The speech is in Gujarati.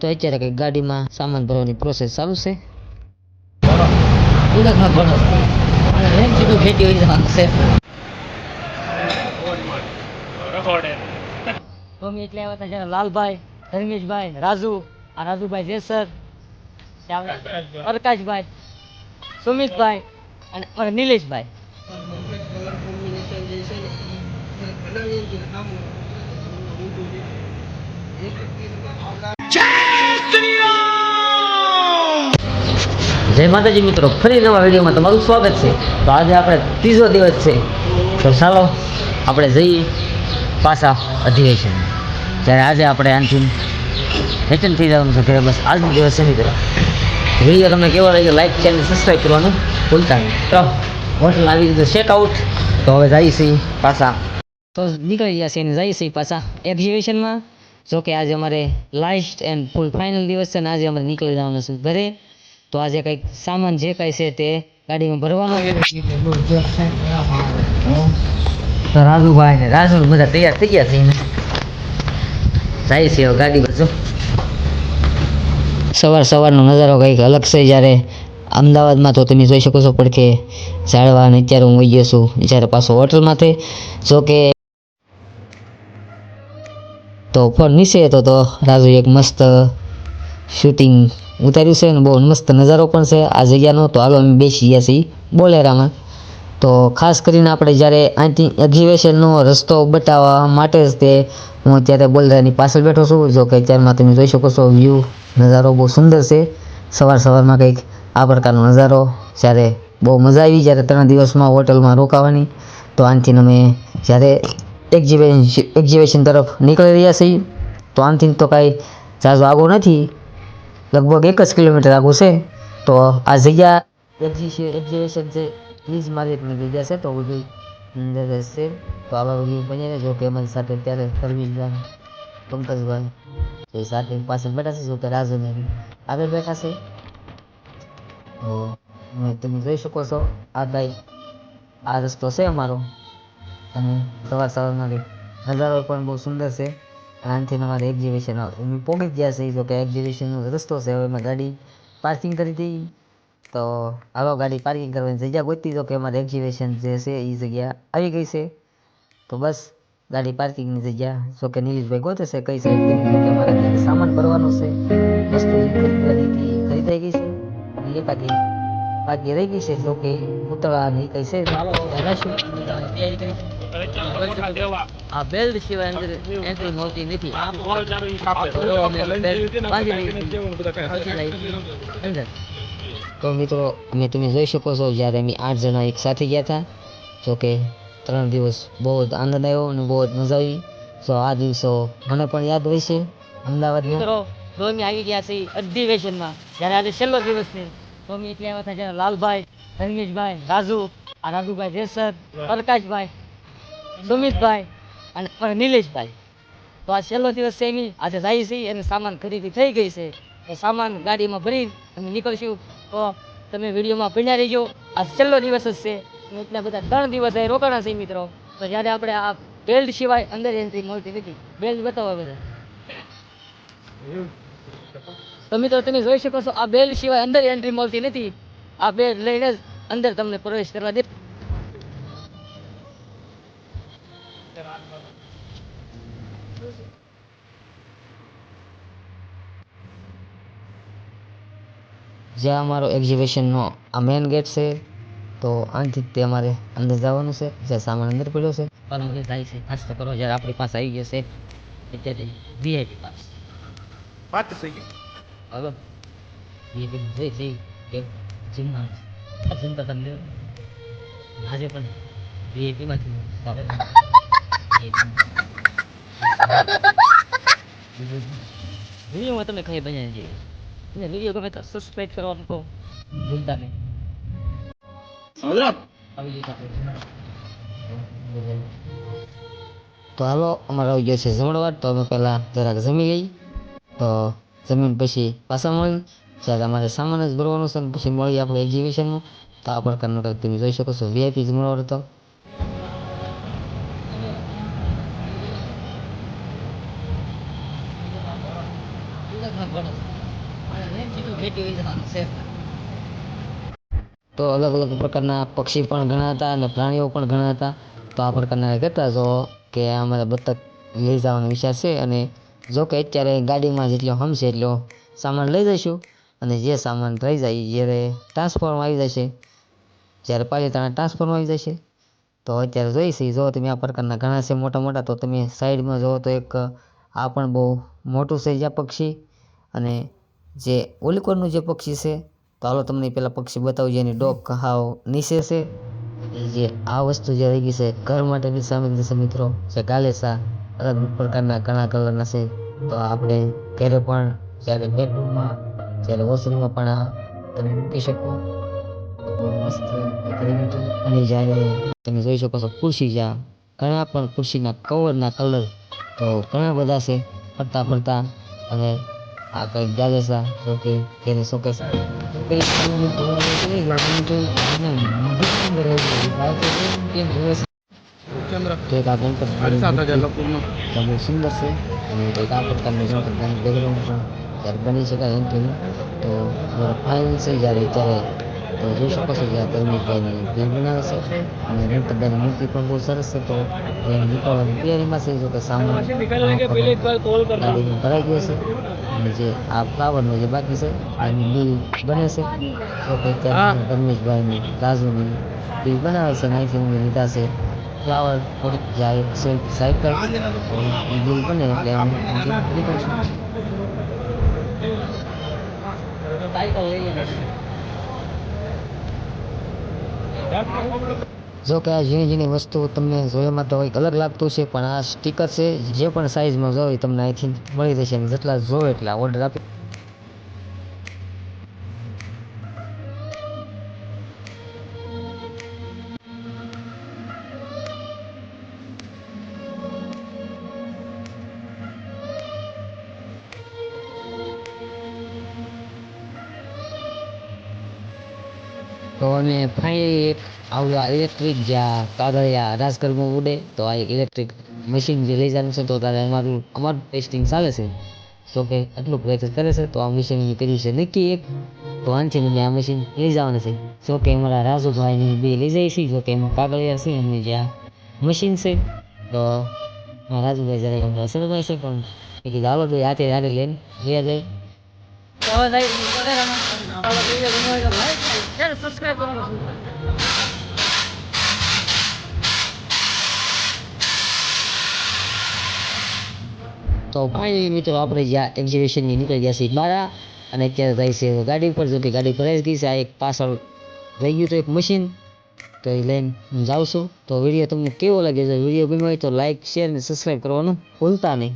તો અત્યારે કંઈક ગાડીમાં સામાન ભરવાની પ્રોસેસ ચાલુ છે. મમ્મી એટલે આવ્યા લાલભાઈ, ધર્મેશભાઈ, રાજુ, આ રાજુભાઈ જેસર પ્રકાશભાઈ, સુમિતભાઈ અને નિલેશભાઈ. જય માતાજી મિત્રો, ફરી નવા વિડીયોમાં તમારું સ્વાગત છે. તો આજે આપણે ત્રીજો દિવસ છે. તો ચાલો, આપણે જઈએ પાછા અધિવેશન. જ્યારે આજે આપણે આનથી રિટર્ન થઈ જવાનું છે ઘરે. બસ આજનો દિવસ છે મિત્રો. વીડિયો તમને કેવો લાગ્યો લાઈક ચેનલ સબસ્ક્રાઈબ કરવાનું ભૂલતા નહીં. તો હોટલ આવી દીધું ચેકઆઉટ તો હવે જઈએ છીએ પાછા. તો નીકળી ગયા છે અને જઈએ છીએ પાછા એક્ઝિબિશનમાં જો કે આજે અમારે લાસ્ટ એન્ડ ફૂલ ફાઇનલ દિવસ છે ને આજે અમારે નીકળી જવાનું છે ઘરે. તો આજે કંઈક સામાન જે કાંઈ છે તે ગાડીમાં ભરવાનો તો રાજુભાઈ ને રાજુ બધા તૈયાર થઈ ગયા એને જાય છે ગાડી બાજુ. સવાર સવારનો નજારો કંઈક અલગ છે જ્યારે અમદાવાદમાં તો તમે જોઈ શકો છો પણ કે ઝાડવા અને અત્યારે હું વહી ગયો છું. જ્યારે પાછો હોટલમાંથી જો કે તો ફોન નીચે હતો તો રાજુ એક મસ્ત શૂટિંગ ઉતાર્યું છે અને બહુ મસ્ત નજારો પણ છે. આ જગ્યાનો તો હાલો અમે બેસી ગયા છીએ બોલેરામાં. તો ખાસ કરીને આપણે જ્યારે અહીંથી એક્ઝિબિશનનો રસ્તો બતાવવા માટે જ તે હું અત્યારે બોલેરાની પાછળ બેઠો છું. જો કે અત્યારમાં તમે જોઈ શકો છો વ્યૂ નજારો બહુ સુંદર છે. સવાર સવારમાં કંઈક આ પ્રકારનો નજારો. જ્યારે બહુ મજા આવી જ્યારે ત્રણ દિવસમાં હોટલમાં રોકાવાની. તો આનથી અમે જ્યારે એક્ઝિબિશન એક્ઝિબિશન તરફ નીકળી રહ્યા છીએ, તો આનથી તો કાંઈ ઝાઝો આગો નથી. લગભગ એક જ કિલોમીટર આગું છે. તો આ જગ્યા એક્ઝિબિશન છે. પ્લીઝ માર્કેટની જગ્યા છે તો બધી અંદર રહેશે તો આવા બધી બની કે અમારી સાથે અત્યારે પરવીનભાઈ પંકજભાઈ, તો સાથે પાછળ બેઠા છે, જો કે રાજુને આગળ બેઠા છે. તો તમે જોઈ શકો છો, આ ભાઈ આ રસ્તો છે અમારો. અને સવાર સવારમાં કંઈક નજારો પણ બહુ સુંદર છે. આનાથી અમારે એક્ઝિબિશન અમે પહોંચી જ ગયા છે જો કે એક્ઝિબિશનનો રસ્તો છે. હવે મેં ગાડી પાર્કિંગ કરી હતી. તો હાલો ગાડી પાર્કિંગ કરવાની જગ્યા ગોતી તો કે અમારે એક્ઝિબિશન જે છે એ જગ્યા આવી ગઈ છે. તો બસ ગાડી પાર્કિંગની જગ્યા. જો કે નિલેશભાઈ ગોતે છે કઈ સાઈડ કેમ કે અમારે ત્યાં સામાન ભરવાનો છે. વસ્તુ જે ખરીદવાની હતી એ ખરીદાઈ ગઈ છે. અને એ બાકી બાકી રહી ગઈ છે. જો કે ઉતરવાની કઈ છે. ચાલો જણાશું તૈયારી કરી આ બેલ્ટ સિવાય અંદર એન્ટ્રી મળતી નથી. તો મિત્રો અમે તમે જોઈ શકો છો જ્યારે અમે આઠ જણા એક સાથે ગયા હતા જો કે ત્રણ દિવસ બહુ જ આનંદ આવ્યો અને બહુ જ મજા આવી. તો આ દિવસો મને પણ યાદ હોય છે. અમદાવાદ મિત્રો તો અમે આવી ગયા છીએ અધિવેશનમાં જ્યારે આજે છેલ્લો દિવસ છે તો અમે એટલે આવ્યા હતા જ્યારે લાલભાઈ રંગેશભાઈ રાજુ આ રાજુભાઈ જેસર પ્રકાશભાઈ સુમિતભાઈ અને નિલેશભાઈ. તો આ છેલ્લો દિવસ છે એની આજે જાય છે અને સામાન ખરીદી થઈ ગઈ છે. એ સામાન ગાડીમાં ભરી અમે નીકળશું. તો તમે વિડીયોમાં ભણ્યા રહીજો. આ છેલ્લો દિવસ જ છે. એટલા બધા ત્રણ દિવસ એ રોકાણા છે મિત્રો. તો જ્યારે આપણે આ બેલ્ટ સિવાય અંદર એન્ટ્રી મળતી નથી. બેલ્ટ બતાવો બધા. તો મિત્રો તમે જોઈ શકો છો, આ બેલ્ટ સિવાય અંદર એન્ટ્રી મળતી નથી. આ બેલ્ટ લઈને જ અંદર તમને પ્રવેશ કરવા દે જ્યાં અમારો એક્ઝિબિશનનો આ મેઇન ગેટ છે તો આનાથી જ તે અમારે અંદર જવાનું છે જ્યાં સામાન અંદર પડ્યો છે. પણ જે થાય છે ખાસ તો કરો જ્યારે આપણી પાસે આવી જશે અત્યારે વીઆઈપી પાસ. વાત થઈ ગઈ હવે વીઆઈપી જઈ જઈ કે જીમમાં ચિંતા તમને આજે પણ વીઆઈપીમાંથી વિડીયોમાં તમે કઈ બન્યા છે. અને વીડિયો ગમે તો સબસ્ક્રાઇબ કરવાનું કહો ભૂલતા નહીં. તો હાલો, અમારે આવી ગયો છે જમણવાર તો અમે પહેલાં જરાક જમી ગઈ તો જમીન પછી પાછા મળી જ્યારે અમારે સામાન જ ભરવાનું છે પછી મળી આપણે એક્ઝિબિશનમાં તો આ પ્રકારનો તમે જોઈ શકો છો. વીઆઈપી જમણવાર હતો તો અલગ અલગ પ્રકારના પક્ષી પણ ઘણા હતા અને પ્રાણીઓ પણ ઘણા હતા. તો આ પ્રકારના કહેતા હતો કે અમારે બતક લઈ જવાનો વિચાર છે અને જો કે અત્યારે ગાડીમાં જેટલો હમશે એટલો સામાન લઈ જઈશું. અને જે સામાન રહી જાય જ્યારે ટ્રાન્સફોર્મ આવી જશે, જ્યારે પાલિતાણા ટ્રાન્સફોર્મ આવી જશે, તો અત્યારે જોઈશી જો તમે આ પ્રકારના ઘણા છે મોટા મોટા તો તમે સાઈડમાં જુઓ તો એક આ પણ બહુ મોટું છે જ્યાં પક્ષી. અને જે ઓલિકોરનું જે પક્ષી છે, તો હાલો તમને પેલા પક્ષી બતાવું, જેની ડોક હાવ નીચે છે. જે આ વસ્તુ જે રહી ગઈ છે, ઘર માટેની સામગ્રી છે મિત્રો, જે ગાલેસા અલગ પ્રકારના ઘણા કલરના છે. તો આપણે ઘરે પણ જ્યારે બેડરૂમમાં, જ્યારે વોશરૂમમાં પણ આ તમે મૂકી શકો. મસ્ત અને જ્યારે તમે જોઈ શકો છો ખુરશી જ્યાં, ઘણા પણ ખુરશીના કવરના કલર તો ઘણા બધા છે, ફરતા ફરતા અને આ કંઈક જાગેસા તો કે તેને શોકેસ ચંદ્ર તો એક આ ગણપત સાડી સાત હજાર લખું તો બહુ સુંદર છે અને કંઈક આ પ્રકારની ગણપતની બેકગ્રાઉન્ડ પણ જ્યારે બની શકાય એમ થયું તો ફાઇનલ છે જ્યારે ત્યારે તો જોઈ શકો છો જ્યાં તરમીભાઈની બેન બનાવે છે અને ગણપતદાની મૂર્તિ પણ બહુ સરસ છે તો એ નીકળવાની તૈયારીમાં છે જો કે સામાન ગાડીમાં ભરાઈ ગયો છે અને જે આ ફ્લાવરનો જે બાકી છે એની બિલ બને છે તો કે ત્યારે ધર્મેશભાઈની રાજુની બિલ બનાવે છે અહીંથી અમે લીધા છે ફ્લાવર થોડીક જાય છે સાયકલ તો એ બિલ બને એટલે અમે અહીંથી નીકળશું જો કે આ ઝીણી ઝીણી વસ્તુ તમને જોવામાં તો કંઈક અલગ લાગતું છે, પણ આ સ્ટીકર છે, જે પણ સાઇઝમાં જોઈએ તમને અહીંથી મળી જશે જેટલા જોવે એટલા ઓર્ડર આપી તો અમે ફાઇનલી એક આવું આ ઇલેક્ટ્રિક જ્યાં કાગળિયા રાજગરમાં ઉડે, તો આ એક ઇલેક્ટ્રિક મશીન જે લઈ જવાનું છે, તો તારે અમારું અમારું ટેસ્ટિંગ ચાલે છે. તો કે આટલું પ્રેક્ટિસ કરે છે, તો આ મશીન મેં કર્યું છે નક્કી એક. તો આનથી અમે આ મશીન લઈ જવાનું છે. જો કે અમારા રાજુભાઈની બે લઈ જાય છે, જો કે એમાં કાગળિયા છે, અને જ્યાં મશીન છે, તો મારા રાજુભાઈ જ્યારે અમને અસરભાઈ છે, પણ એ કીધું હાલો ભાઈ, હાથે હાથે લઈને લઈ જાય તો ફાઇનલી મિત્રો, આપણે જ્યાં એક્ઝિબિશનની નીકળી ગયા છીએ બહાર અને અત્યારે રહી છે ગાડી પર જો કે ગાડી ભરાઈ ગઈ છે. આ એક પાછળ રહી ગયું તો એક મશીન તો એ લઈને હું જાઉં છું. તો વીડિયો તમને કેવો લાગે છે વીડિયો ગમ્યો હોય તો લાઇક શેર અને સબસ્ક્રાઈબ કરવાનું ભૂલતા નહીં.